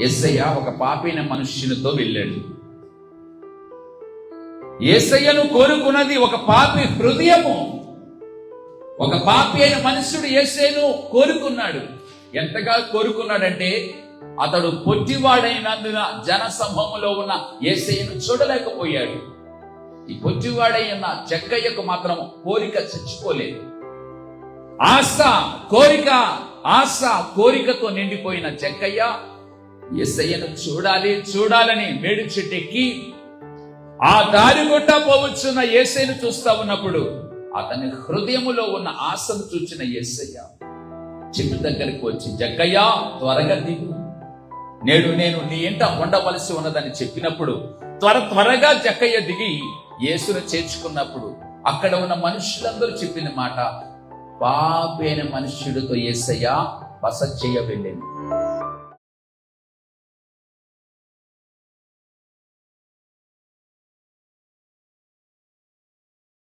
ఎస్సయ్య ఒక పాపైన మనుష్యునితో వెళ్ళాడు. ఏసయ్యను కోరుకున్నది ఒక పాపి హృదయము. ఒక పాపి అయిన మనుషుడు ఏసయ్యను కోరుకున్నాడు. ఎంతగా కోరుకున్నాడంటే అతడు పొట్టివాడైనందున జన సమూహంలో ఉన్న ఏసయ్యను చూడలేకపోయాడు. ఈ పొట్టివాడైన చెక్కయ్యకు మాత్రం కోరిక చచ్చిపోలేదు. ఆశ కోరిక ఆశ కోరికతో నిండిపోయిన చెక్కయ్య ఎస్ఐను చూడాలి చూడాలని మేడు చెట్టెక్కి ఆ దారి గుట్ట పోవచ్చున్న ఏసైను చూస్తా ఉన్నప్పుడు అతని హృదయములో ఉన్న ఆశను చూచిన ఏసయ్య చెట్టు దగ్గరికి వచ్చి జగ్గయ్య త్వరగా దిగు. నేడు నేను నీ ఇంట ఉండవలసి ఉన్నదని చెప్పినప్పుడు త్వర త్వరగా జక్కయ్య దిగి యేసును చేర్చుకున్నప్పుడు అక్కడ ఉన్న మనుషులందరూ చెప్పిన మాట పాపైన మనుష్యుడితో ఏసయ్య బస చేయ వెళ్ళింది